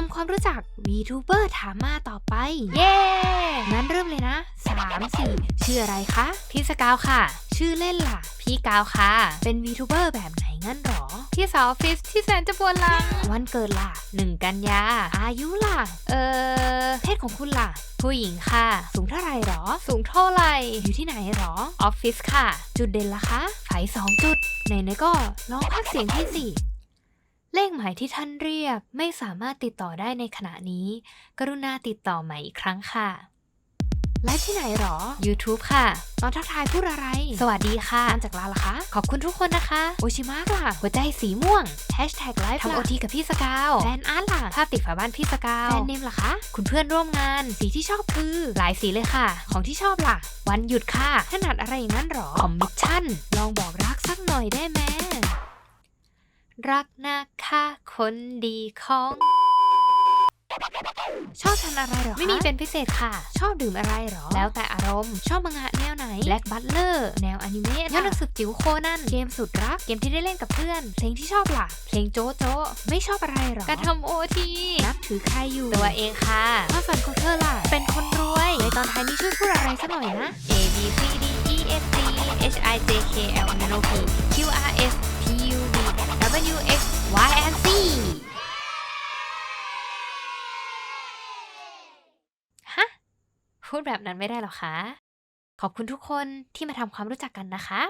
ทำความรู้จัก VTuber ถามมาต่อไป เย้ งั้นเริ่มเลยนะ 3 4 ชื่ออะไรคะ พี่สกาวค่ะ ชื่อเล่นล่ะ พี่กาวค่ะ เป็น VTuber แบบไหนงั้นหรอพี่สาวออฟฟิศที่แสนจะปวดหลัง วันเกิดล่ะ 1 กันยา อายุล่ะ เออเพศของคุณล่ะ ผู้หญิงค่ะ สูงเท่าไหร่หรอ สูงเท่าไหร่ อยู่ที่ไหนหรอ ออฟฟิศค่ะ จุดเด่นล่ะคะ ไฟสองจุด ไหนๆก็ลองพักเสียงให้สิ เลขหมายที่ท่านเรียกไม่สามารถติดต่อได้ในขณะนี้ กรุณาติดต่อใหม่อีกครั้งค่ะไลฟ์ที่ไหนหรอ YouTube ค่ะ ตอนทักทายพูดอะไร สวัสดีค่ะอันจากลาล่ะคะ ขอบคุณทุกคนนะคะ โอชิมะล่ะ หัวใจสีม่วง Hashtag ไลฟ์ทำโอทีกับพี่สกาวแฟนอาร์ตล่ะ ภาพติดฝาบ้านพี่สกาวแฟนเนมล่ะคะ คุณเพื่อนร่วมงาน สีที่ชอบคือ หลายสีเลยค่ะ ของที่ชอบล่ะ วันหยุดค่ะถนัดอะไรอย่างนั้นหรอคอมมิชชั่น ลองบอก รักนะคะคนดีของ ชอบทานอะไรเหรอคะไม่มีเป็นพิเศษค่ะ ชอบดื่มอะไรเหรอ แล้วแต่อารมณ์ ชอบมังงะแนวไหน Black Butler แนวอนิเมะยอดนักสืบจิ๋วโคนันเกมสุดรัก เกมที่ได้เล่นกับเพื่อน เพลงที่ชอบล่ะ เพลงโจ๊ะโจ๊ะไม่ชอบอะไรเหรอการทำโอทีนับถือใครอยู่ตัวเองค่ะความฝันของเธอล่ะ เป็นคนรวยในตอนท้ายนี้ช่วยพูดอะไรสักหน่อยนะ A B C D E F G H I J K L M N O P Q R พูดแบบนั้นไม่ได้หรอคะ ขอบคุณทุกคนที่มาทำความรู้จักกันนะคะ